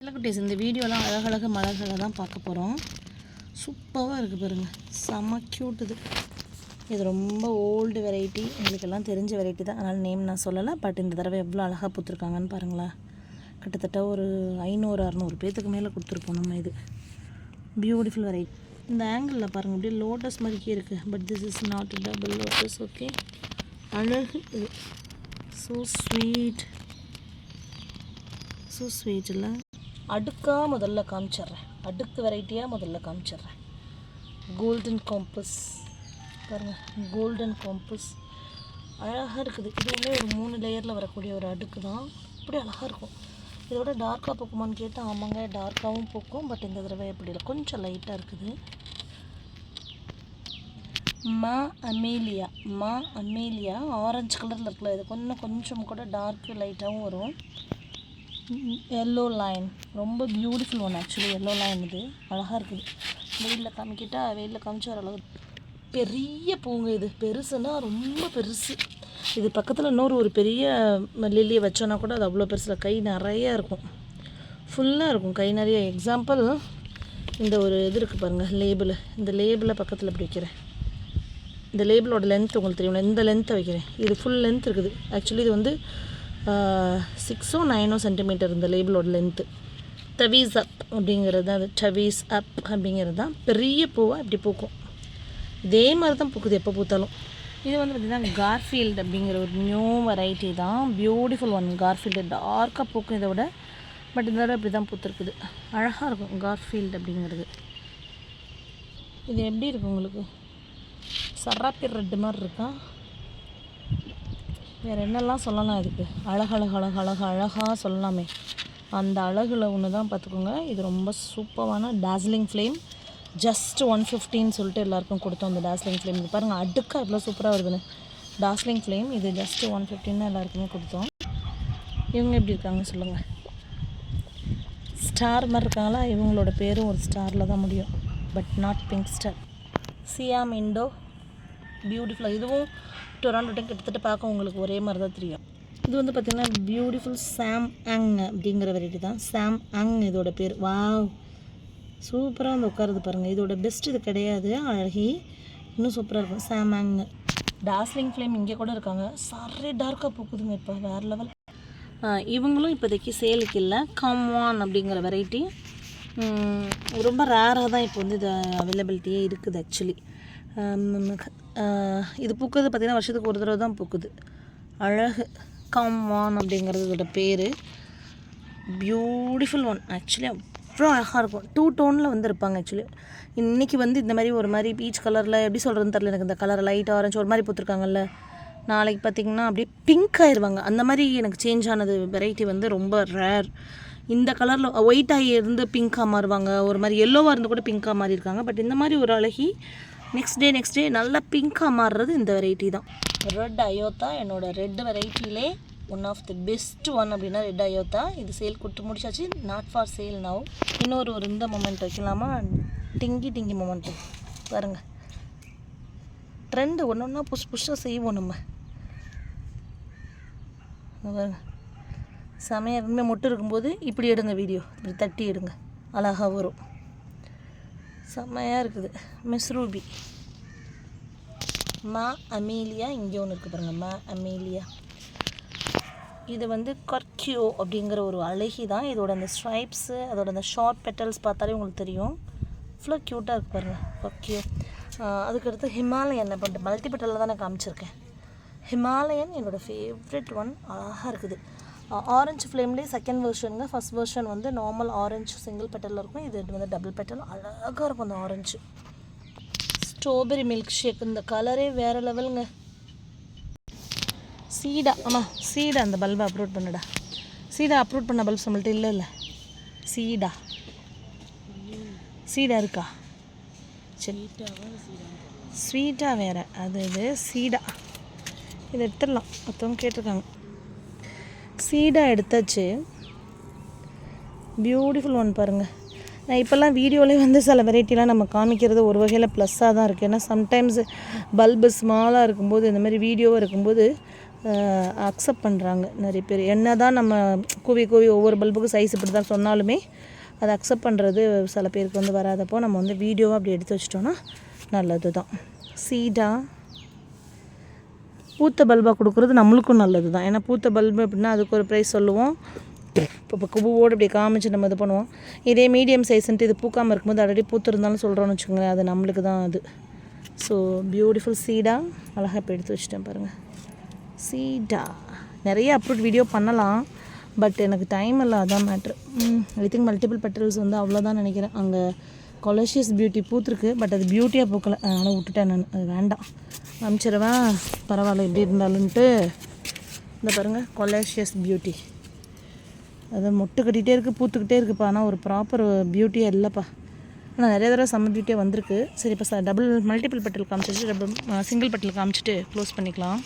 குட்டீஸ் இந்த வீடியோலாம் அழகழக மலர்களை தான் பார்க்க போகிறோம் சூப்பராக இருக்குது பாருங்கள் செம்ம க்யூட் இது. இது ரொம்ப ஓல்டு வெரைட்டி எங்களுக்கெல்லாம் தெரிஞ்ச வெரைட்டி தான். அதனால் நேம் நான் சொல்லலை. பட் இந்த தடவை எவ்வளோ அழகாக பூத்துருக்காங்கன்னு பாருங்களேன். கிட்டத்தட்ட ஒரு ஐநூறு அறநூறு பேத்துக்கு மேலே கொடுத்துருப்போம் நம்ம இது. பியூட்டிஃபுல் வெரைட்டி இந்த ஆங்கிளில் பாருங்கள் அப்படியே லோட்டஸ் மாதிரிக்கே இருக்குது but this is not double lotus okay அழகு இது. ஸோ ஸ்வீட் ஸோ ஸ்வீட் இல்லை அடுக்காக முதல்ல காமிச்சிட்றேன். அடுக்கு வெரைட்டியாக முதல்ல காமிச்சிட்றேன். கோல்டன் காம்பஸ் பாருங்கள் கோல்டன் காம்பஸ் அழகாக இருக்குது. இதுவுமே ஒரு மூணு லேயரில் வரக்கூடிய ஒரு அடுக்கு தான். அப்படி அழகாக இருக்கும். இதோட டார்க்காக போக்குமான்னு கேட்டால் ஆமாங்க டார்க்காகவும் போக்கும் பட் இந்த தடவை எப்படி இல்லை. கொஞ்சம் லைட்டாக இருக்குது. மா அமேலியா. மா அமேலியா ஆரஞ்சு கலரில் இருக்குல்ல இது கொஞ்சம் கொஞ்சம் கூட டார்க்கு லைட்டாகவும் வரும். எல்லோ லைன் ரொம்ப beautiful one actually yellow line இது. அழகாக இருக்குது. வெயிலில் காமிக்கிட்டா வெயிலில் காமிச்சு ஓரளவு பெரிய பூங்க இது. பெருசுன்னா ரொம்ப பெருசு. இது பக்கத்தில் இன்னொரு ஒரு பெரிய லில்லியை வச்சோன்னா கூட அது அவ்வளோ பெருசில் கை நிறையா இருக்கும். ஃபுல்லாக இருக்கும். கை நிறைய. எக்ஸாம்பிள் இந்த ஒரு இது இருக்குது பாருங்கள் லேபிள் இந்த லேபிளை பக்கத்தில் இப்படி வைக்கிறேன். இந்த லேபிளோட லென்த் உங்களுக்கு தெரியும்ல? இந்த லென்த்தை வைக்கிறேன். இது ஃபுல் லென்த் இருக்குது. ஆக்சுவலி இது வந்து சிக்ஸோ நைனோ சென்டிமீட்டர் இந்த லேபிளோட லென்த்து தவீஸ் அப் அப்படிங்கிறது அது டவீஸ் அப் அப்படிங்கிறது தான் பெரிய பூவாக இப்படி பூக்கும். இதே மாதிரி தான் பூக்குது எப்போ பூத்தாலும். இது வந்து பார்த்திங்கன்னா கார்ஃபீல்டு அப்படிங்கிற ஒரு நியூ வெரைட்டி தான். பியூட்டிஃபுல் ஒன் கார்ஃபீல்டு டார்க்காக பூக்கும் இதை விட. பட் இந்த தடவை இப்படி தான் பூத்துருக்குது. அழகாக இருக்கும் கார்ஃபீல்டு அப்படிங்கிறது. இது எப்படி இருக்கும் உங்களுக்கு? சராப்பி ரெட்டு மாதிரி இருக்கா? வேறு என்னெல்லாம் சொல்லலாம் இதுக்கு? அழகழகழக அழகு அழகாக சொல்லலாமே. அந்த அழகில் ஒன்று தான் பார்த்துக்கோங்க. இது ரொம்ப சூப்பரான டாஸ்லிங் ஃப்ளேம் ஜஸ்ட் ஒன் ஃபிஃப்டின்னு சொல்லிட்டு எல்லாருக்கும் கொடுத்தோம் அந்த டாஸ்லிங் ஃப்ளேம் இது பாருங்கள் அடுக்கா எவ்வளோ சூப்பராக வருதுன்னு. டாஸ்லிங் ஃப்ளேம் இது ஜஸ்ட் ஒன் ஃபிஃப்டின்னு எல்லாருக்குமே கொடுத்தோம். இவங்க எப்படி இருக்காங்க சொல்லுங்கள் ஸ்டார் மாதிரி இருக்காங்களா? இவங்களோட பேரும் ஒரு ஸ்டாரில் தான் முடியும். But not pink star Siam Indo பியூட்டிஃபுல்லாக இதுவும் டொராண்டோட்டும் கிட்டத்தட்ட பார்க்க உங்களுக்கு ஒரே மாதிரி தான் தெரியும். இது வந்து பார்த்திங்கன்னா பியூட்டிஃபுல் சாம் அங் அப்படிங்கிற வெரைட்டி தான். சாம் அங் இதோட பேர். வாவ் சூப்பராக வந்து உட்காருது பாருங்கள் இதோட பெஸ்ட் இது கிடையாது. அழகி. இன்னும் சூப்பராக இருக்கும். சாம் அங் டார்ஸ்லிங் ஃப்ளேம் இங்கே கூட இருக்காங்க. சரே டார்க்காக பூக்குதுங்க இப்போ. வேறு லெவல் இவங்களும் இப்போதைக்கு சேலுக்கு இல்லை. கம்வான் அப்படிங்கிற வெரைட்டி ரொம்ப ரேராக தான் இப்போ வந்து இது அவைலபிலிட்டியே இருக்குது ஆக்சுவலி இது பூக்குறது பார்த்திங்கன்னா வருஷத்துக்கு ஒரு தடவை தான் பூக்குது. அழகு. கம்மான் அப்படிங்கிறது இதோட பேர். பியூட்டிஃபுல் ஒன் ஆக்சுவலி அவ்வளோ அழகாக இருக்கும். டூ டோனில் வந்து இருப்பாங்க ஆக்சுவலி இன்றைக்கி வந்து இந்த மாதிரி ஒரு மாதிரி பீச் கலரில் எப்படி சொல்கிறதுன்னு தெரில எனக்கு இந்த கலர் லைட் ஆரஞ்சு ஒரு மாதிரி போட்டிருக்காங்கல்ல நாளைக்கு பார்த்திங்கன்னா அப்படியே பிங்க் ஆயிடுவாங்க அந்த மாதிரி எனக்கு சேஞ்ச் ஆனது வெரைட்டி வந்து ரொம்ப ரேர் இந்த கலரில் ஒயிட் ஆகி இருந்து பிங்காக மாறுவாங்க. ஒரு மாதிரி எல்லோவாக இருந்து கூட பிங்காக மாறி இருக்காங்க பட் இந்த மாதிரி ஒரு அழகி நெக்ஸ்ட் டே நெக்ஸ்ட் டே நல்லா பிங்காக மாறுறது இந்த வெரைட்டி தான். ரெட் அயோத்தா என்னோட red வெரைட்டிலே one of the best one அப்படின்னா ரெட் அயோத்தா இது சேல் கொடுத்து முடிச்சாச்சு. நாட் ஃபார் சேல் நவ் இன்னொரு ஒரு இந்த மூமெண்ட் வைக்கலாமா? டிங்கி டிங்கி மூமெண்ட்டு பாருங்க. ட்ரெண்டு ஒன்று ஒன்றா புஷ் புஷ்ஷாக செய்வோம் நம்ம. இங்க பாருங்க. செமையாக இனிமே மொட்டு இருக்கும்போது இப்படி எடுங்க வீடியோ இப்படி தட்டி எடுங்க. அழகாக வரும். செம்மையாக இருக்குது. மிஸ் ரூபி மா அமீலியா இங்கே ஒன்று இருக்குது பாருங்கள் மா அமீலியா. இது வந்து கர்க்கியோ அப்படிங்கிற ஒரு அழகி தான். இதோட அந்த ஸ்ட்ரைப்ஸு அதோட அந்த ஷார்ட் பெட்டல்ஸ் பார்த்தாலே உங்களுக்கு தெரியும். ஃபுல்லாக க்யூட்டாக இருக்குது பாருங்கள் கர்க்கியோ அதுக்கடுத்து ஹிமாலயன் என்ன பண்ணிட்டு மல்டி பெட்டலில் தான் நான் காமிச்சிருக்கேன். ஹிமாலயன் என்னோடய ஃபேவரட் ஒன் அழகாக இருக்குது. ஆரஞ்சு ஃப்ளேம்லேயே செகண்ட் வெர்ஷனுங்க ஃபஸ்ட் வெர்ஷன் வந்து நார்மல் ஆரஞ்சு சிங்கிள் பெட்டலில் இருக்கும். இது வந்து டபுள் பெட்டல் அழகாக இருக்கும் அந்த ஆரஞ்சு ஸ்ட்ராபெரி மில்க் ஷேக் இந்த கலரே வேறு லெவலுங்க சீடா ஆமாம் சீடா அந்த பல்பை அப்லோட் பண்ணுடா. சீடா அப்லோட் பண்ண பல்ப்ஸ் நம்மள்ட்ட இல்லை இல்லை. சீடா சீடா இருக்கா? சரி. ஸ்வீட்டாக வேறு. அது இது சீடா இதை எடுத்துடலாம். மற்றவங்க கேட்டிருக்காங்க. சீடாக எடுத்தாச்சு. பியூட்டிஃபுல் ஒன் பாருங்கள் நான் இப்போல்லாம் வீடியோலேயே வந்து சில வெரைட்டிலாம் நம்ம காமிக்கிறது ஒரு வகையில் ப்ளஸ்ஸாக தான் இருக்குது ஏன்னா சம்டைம்ஸ் பல்பு ஸ்மாலாக இருக்கும்போது இந்த மாதிரி வீடியோவாக இருக்கும்போது அக்செப்ட் பண்ணுறாங்க நிறைய பேர். என்ன தான் நம்ம கூவி கூவி ஒவ்வொரு பல்புக்கும் சைஸ் இப்படி தான் சொன்னாலுமே அதை அக்செப்ட் பண்ணுறது சில பேருக்கு வந்து வராதப்போ நம்ம வந்து வீடியோவாக அப்படி எடுத்து வச்சிட்டோன்னா நல்லது தான் சீடாக பூத்த பல்பாக கொடுக்குறது நம்மளுக்கும் நல்லது தான் ஏன்னா பூத்த பல்பு அப்படின்னா அதுக்கு ஒரு ப்ரைஸ் சொல்லுவோம். இப்போ குபுவோடு இப்படி காமிச்சு நம்ம இது பண்ணுவோம். இதே மீடியம் சைஸ்ன்ட்டு இது பூக்காமல் இருக்கும்போது ஆல்ரெடி பூத்திருந்தாலும் சொல்கிறோன்னு வச்சுக்கோங்களேன் அது நம்மளுக்கு தான் அது. ஸோ பியூட்டிஃபுல் சீடாக அழகாக இப்போ எடுத்து வச்சுட்டேன் பாருங்கள் சீடா நிறைய அப்ரூட் வீடியோ பண்ணலாம் பட் எனக்கு டைம் இல்லை அதான் மேட்ரு ஐ திங்க் மல்டிபிள் பெட்ரோல்ஸ் வந்து அவ்வளோதான் நினைக்கிறேன். அங்கே கொலோஷியஸ் பியூட்டி பூத்துருக்கு பட் அது பியூட்டியாக பூக்கலை. அதனால் விட்டுட்டேன் நான். அது வேண்டாம். அனுப்பிச்சிடுவேன் பரவாயில்ல எப்படி இருந்தாலும்ன்ட்டு இந்த பாருங்கள் கொலேஷியஸ் பியூட்டி அது மொட்டு கட்டிகிட்டே இருக்குது பூத்துக்கிட்டே இருக்குப்பா. ஆனால் ஒரு ப்ராப்பர் பியூட்டியாக இல்லைப்பா. ஆனால் நிறைய தடவை செம்ம பியூட்டியாக வந்திருக்கு. சரி இப்போ சார் டபுள் மல்டிபிள் பட்டில் காமிச்சிட்டு டபுள் சிங்கிள் பட்டில் காமிச்சிட்டு க்ளோஸ் பண்ணிக்கலாம்.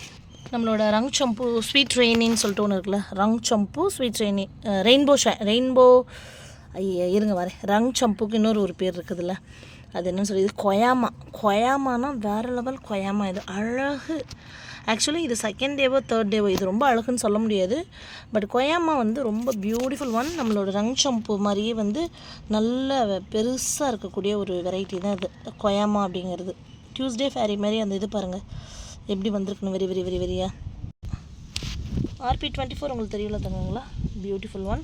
நம்மளோட ரங் சம்பு ஸ்வீட் ரெயினின்னு சொல்லிட்டு ஒன்று இருக்குல்ல ரங் சம்பு sweet rainy rainbow shy rainbow இருங்க வரேன். ரங் சம்புக்கு இன்னொரு ஒரு பேர் இருக்குதுல்ல. அது என்னன்னு சொல்லி இது கொயாமா. கொயாமானா வேறு லெவல் கொயாமா இது. அழகு. ஆக்சுவலி இது செகண்ட் டேவோ தேர்ட் டேவோ இது ரொம்ப அழகுன்னு சொல்ல முடியாது. பட் கொயாமா வந்து ரொம்ப பியூட்டிஃபுல் ஒன் நம்மளோட ரங் ஷம்பு மாதிரியே வந்து நல்ல பெருசாக இருக்கக்கூடிய ஒரு வெரைட்டி தான் இது. கொயாமா அப்படிங்கிறது. டியூஸ்டே ஃபேரி மாதிரி அந்த இது பாருங்கள் எப்படி வந்திருக்குன்னு வெரி வெரி வெரி வெரியா ஆர்பி டுவெண்ட்டி ஃபோர் உங்களுக்கு தெரியல தங்கங்களா? பியூட்டிஃபுல் ஒன்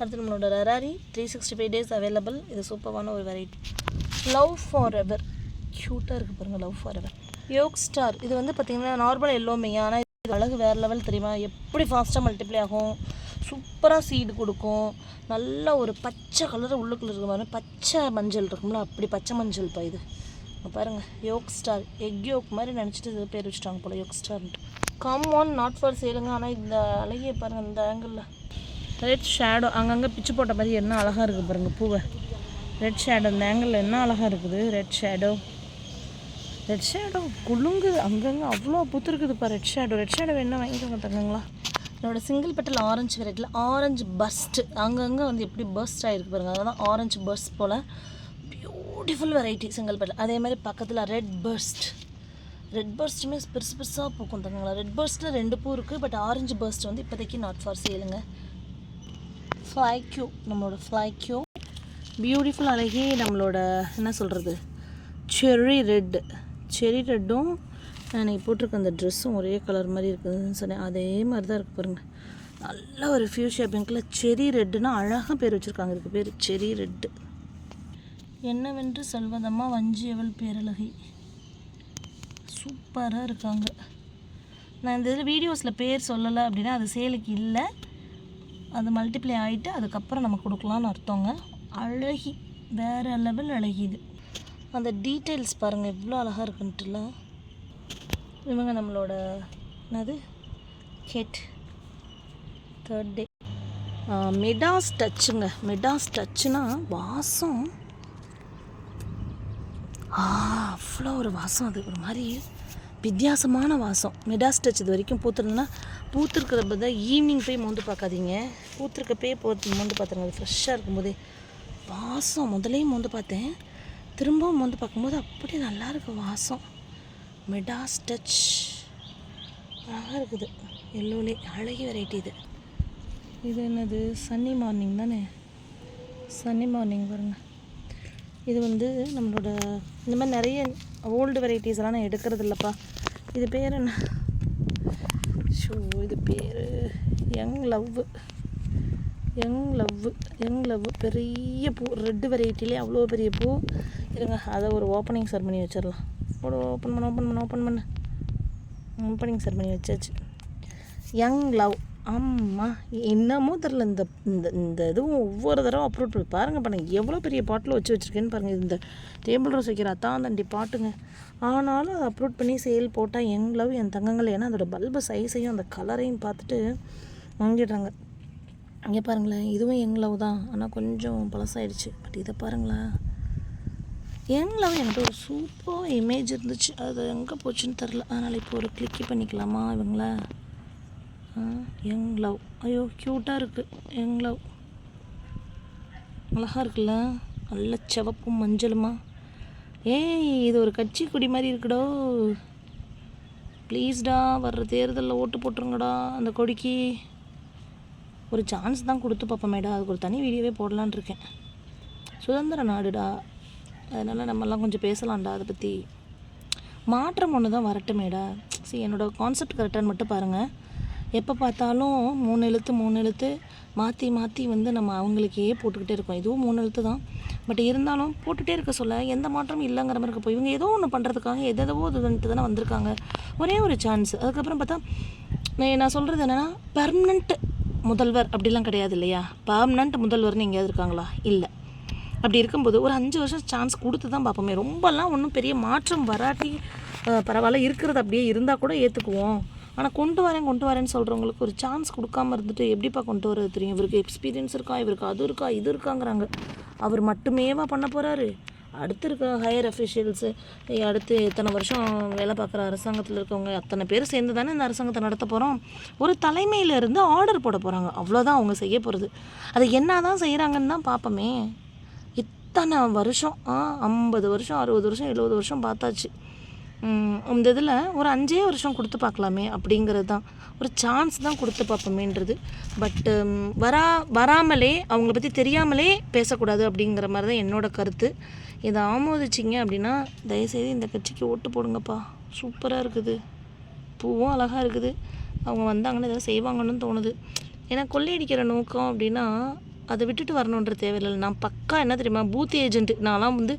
அடுத்து நம்மளோட ரராரி three sixty five days available இது சூப்பரான ஒரு வெரைட்டி லவ் ஃபார் எவர் க்யூட்டாக இருக்குது பாருங்கள் லவ் ஃபார் எவர் யோக் ஸ்டார் இது வந்து பார்த்திங்கன்னா நார்மல் எல்லோமே. ஆனால் இது அழகு வேறு லெவல் தெரியுமா? எப்படி ஃபாஸ்ட்டாக மல்டிப்ளை ஆகும்? சூப்பராக சீடு கொடுக்கும். நல்ல ஒரு பச்சை கலர் உள்ளுக்குள்ளே இருக்க மாதிரி பச்சை மஞ்சள் இருக்கும்ல அப்படி பச்சை மஞ்சள் பா இது பாருங்கள் யோக் ஸ்டார் எக் யோக் மாதிரி நினச்சிட்டு இது பேர் வச்சுட்டாங்க போல் யோக் ஸ்டார்ன்ட்டு கம் ஒன் நாட் ஃபார் சேலுங்க ஆனால் இந்த அழகிய பாருங்கள் இந்த ஆங்கிளில் ரெட் ஷேடோ அங்கங்கே பிச்சு போட்ட மாதிரி என்ன அழகாக இருக்குது பாருங்கள் பூவை. ரெட் ஷேடோ இந்த ஆங்கிளில் என்ன அழகாக இருக்குது? ரெட் ஷேடோ ரெட் ஷேடோ குலுங்குது அங்கங்கே அவ்வளோ புத்துருக்குதுப்பா ரெட் ஷேடோ ரெட் ஷேடோ என்ன வாங்கிக்கோங்க தங்கங்களா. என்னோட சிங்கிள் பெட்டல் ஆரஞ்சு வெரைட்டியில் ஆரஞ்சு பஸ்ட்டு அங்கங்கே வந்து எப்படி பர்ஸ்ட் ஆகிருக்கு பாருங்கள் அதெல்லாம் ஆரஞ்சு பர்ஸ்ட் போல். பியூட்டிஃபுல் வெரைட்டி சிங்கிள் பெட்டல் அதே மாதிரி பக்கத்தில் ரெட் பர்ஸ்ட் ரெட் பர்ஸ்ட்டுமே பெருசு பெருசாக பூக்கும் தங்கங்களா. ரெட் பர்ஸ்ட்டில் ரெண்டு பூ இருக்குது பட் ஆரஞ்சு பர்ஸ்ட் வந்து இப்போதைக்கு நாட் ஃபார் சேலுங்க ஃப்ளை நம்மளோட ஃப்ளைக்யூ பியூட்டிஃபுல் அழகி நம்மளோட என்ன சொல்கிறது செரி ரெட்டு செரி ரெட்டும் நான் போட்டிருக்க அந்த ட்ரெஸ்ஸும் ஒரே கலர் மாதிரி இருக்குதுன்னு சொன்னேன். அதே மாதிரி தான் இருக்குது பாருங்கள் நல்ல ஒரு ஃபியூஷியா பிங்க்கில் செரி ரெட்டுன்னா அழகாக பேர் வச்சுருக்காங்க இதுக்கு பேர். செரி ரெட்டு என்னவென்று சொல்வதம்மா வஞ்சியவள் பேரழகி. சூப்பராக இருக்காங்க. நான் இந்த இதில் வீடியோஸில் பேர் சொல்லலை அப்படின்னா அது சேலுக்கு இல்லை. அது மல்டிப்ளை ஆகிட்டு அதுக்கப்புறம் நம்ம கொடுக்கலான்னு அர்த்தங்க. அழகி வேறு லெவல் அழகி இது. அந்த டீட்டெயில்ஸ் பாருங்கள் எவ்வளோ அழகாக இருக்குன்ட்டுல. இவங்க நம்மளோட என்னது? கெட் தேர்ட் டே மெடாஸ் டச்சுங்க மெடாஸ் டச்சுனா வாசம். அவ்வளோ ஒரு வாசம் அது. ஒரு மாதிரி வித்தியாசமான வாசம். மெடாஸ்டச் இது வரைக்கும் பூத்துருந்ததுன்னா பூத்துருக்கிறப்ப தான் ஈவினிங் போய் மோந்து பார்க்காதீங்க. பூத்துருக்கப்பே போ மோந்து பார்த்துருங்க. அது ஃப்ரெஷ்ஷாக இருக்கும்போதே. வாசம். முதலே மோந்து பார்த்தேன். திரும்பவும் மோந்து பார்க்கும்போது அப்படியே நல்லா இருக்கு வாசம். மெடாஸ்டச். அழகாக இருக்குது. எல்லோலே அழகி வெரைட்டி இது. இது என்னது? சன்னி மார்னிங் தானே? சன்னி மார்னிங் பாருங்கள் இது வந்து நம்மளோட இந்த மாதிரி நிறைய ஓல்டு வெரைட்டிஸ் எல்லாம் நான் எடுக்கிறது இல்லைப்பா. இது பேர் என்ன? ஷோ இது பேர் young love young love young love பெரிய பூ ரெட்டு வெரைட்டிலே அவ்வளோ பெரிய பூ. இருங்க அதை ஒரு ஓப்பனிங் செரமனி வச்சிடலாம். ஒரு ஓப்பன் பண்ண ஓப்பன் பண்ண ஓப்பன் பண்ண. ஓப்பனிங் செரமனி வச்சாச்சு. யங் லவ் ஆமா. என்னமோ தெரில இந்த இந்த இந்த இதுவும் ஒவ்வொரு தடவை அப்லோட் பண்ணி. பாருங்கள் பாருங்கள் எவ்வளோ பெரிய பாட்டில் வச்சு வச்சுருக்கேன்னு பாருங்கள் இந்த டேபிள் ரோஸ் வைக்கிற அத்தான் தண்டி பாட்டுங்க. ஆனாலும் அதை அப்லோட் பண்ணி சேல் போட்டால் எங் லவ் என் தங்கங்கள் ஏன்னா அதோட பல்பு சைஸையும் அந்த கலரையும் பார்த்துட்டு வாங்கிடுறாங்க. இங்கே பாருங்களேன் இதுவும் எங் லவ் தான். ஆனால் கொஞ்சம் பழசாயிடுச்சு. பட் இதை பாருங்களேன் எங் லவ் என்கிட்ட ஒரு சூப்பராக இமேஜ் இருந்துச்சு. அது எங்கே போச்சுன்னு தெரில அதனால் இப்போ ஒரு கிளிக்கி பண்ணிக்கலாமா இவங்கள? யங் லவ் ஐயோ க்யூட்டாக இருக்குது யங் லவ் அழகாக இருக்குல்ல? நல்ல சிவப்பும் மஞ்சளுமா? ஏய் இது ஒரு கட்சி கொடி மாதிரி இருக்குடோ. ப்ளீஸ்டா வர்ற தேர்தலில் ஓட்டு போட்டுருங்கடா அந்த கொடிக்கு. ஒரு சான்ஸ் தான் கொடுத்து பார்ப்போமேடா அதுக்கு ஒரு தனி வீடியோவே போடலான்னு இருக்கேன். சுதந்திர நாடுடா அதனால் நம்மலாம் கொஞ்சம் பேசலாம்டா அதை பற்றி மாற்றம் ஒன்று தான் வரட்டுமேடா சரி என்னோடய கான்செப்ட் கரெக்டானு மட்டும் பாருங்கள் எப்போ பார்த்தாலும் மூணு எழுத்து மூணு எழுத்து மாற்றி மாற்றி வந்து நம்ம அவங்களுக்கே போட்டுக்கிட்டே இருக்கோம். இதுவும் மூணு எழுத்து தான். பட் இருந்தாலும் போட்டுகிட்டே இருக்க சொல்ல எந்த மாற்றமும் இல்லைங்கிற மாதிரி இருக்கப்போ இவங்க ஏதோ ஒன்று பண்ணுறதுக்காக எதோ இதுன்ட்டு தானே வந்திருக்காங்க. ஒரே ஒரு சான்ஸ் அதுக்கப்புறம் பார்த்தா நான் சொல்கிறது என்னென்னா பர்மனண்ட் முதல்வர் அப்படிலாம் கிடையாது இல்லையா? பர்மனண்ட் முதல்வர்னு எங்கேயாவது இருக்காங்களா? இல்லை. அப்படி இருக்கும்போது ஒரு அஞ்சு வருஷம் சான்ஸ் கொடுத்து தான் பார்ப்போமே. ரொம்பலாம் ஒன்றும் பெரிய மாற்றம் வராட்டி பரவாயில்ல இருக்கிறது அப்படியே இருந்தால் கூட ஏற்றுக்குவோம் ஆனால் கொண்டு வரேன் கொண்டு வரேன்னு சொல்கிறவங்களுக்கு ஒரு சான்ஸ் கொடுக்காம இருந்துட்டு எப்படிப்பா கொண்டு வரது தெரியும்? இவருக்கு எக்ஸ்பீரியன்ஸ் இருக்கா? இவருக்கு அது இருக்கா? இது இருக்காங்கிறாங்க. அவர் மட்டுமேவா பண்ண போகிறாரு அடுத்து இருக்க ஹையர் அஃபிஷியல்ஸு அடுத்து இத்தனை வருஷம் வேலை பார்க்குற அரசாங்கத்தில் இருக்கவங்க அத்தனை பேர் சேர்ந்து தானே இந்த அரசாங்கத்தை நடத்த போகிறோம் ஒரு தலைமையிலேருந்து ஆர்டர் போட போகிறாங்க அவ்வளோதான் அவங்க செய்ய போகிறது அதை என்ன தான் செய்கிறாங்கன்னு தான் பார்ப்போமே இத்தனை வருஷம் ஆ ஐம்பது வருஷம் அறுபது வருஷம் எழுபது வருஷம் பார்த்தாச்சு. இந்த இதில் ஒரு அஞ்சே வருஷம் கொடுத்து பார்க்கலாமே அப்படிங்கிறது தான். ஒரு சான்ஸ் தான் கொடுத்து பார்ப்போமேன்றது. பட்டு வரா வராமலே அவங்கள பற்றி தெரியாமலே பேசக்கூடாது அப்படிங்கிற மாதிரி தான் என்னோட கருத்து. இதை ஆமோதிச்சிங்க அப்படின்னா தயவுசெய்து இந்த கட்சிக்கு ஓட்டு போடுங்கப்பா. சூப்பராக இருக்குது. பூவும் அழகாக இருக்குது. அவங்க வந்தாங்கன்னு எதாவது செய்வாங்கன்னு தோணுது. ஏன்னா கொள்ளையடிக்கிற நோக்கம் அப்படின்னா அதை விட்டுட்டு வரணுன்ற தேவையில்லை. நான் பக்கா என்ன தெரியுமா பூத் ஏஜென்ட்டு நான்லாம் வந்து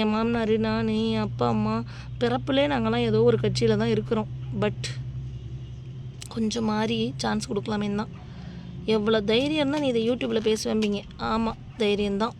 என் மாமனார் நான் என் அப்பா அம்மா பிறப்புலே நாங்கள்லாம் ஏதோ ஒரு கட்சியில் தான் இருக்கிறோம். பட் கொஞ்சம் மாறி சான்ஸ் கொடுக்கலாமே தான். எவ்வளோ தைரியம்னா நீ இதை யூடியூப்பில் பேசுவேம்பிங்க ஆமாம் தைரியம்தான்.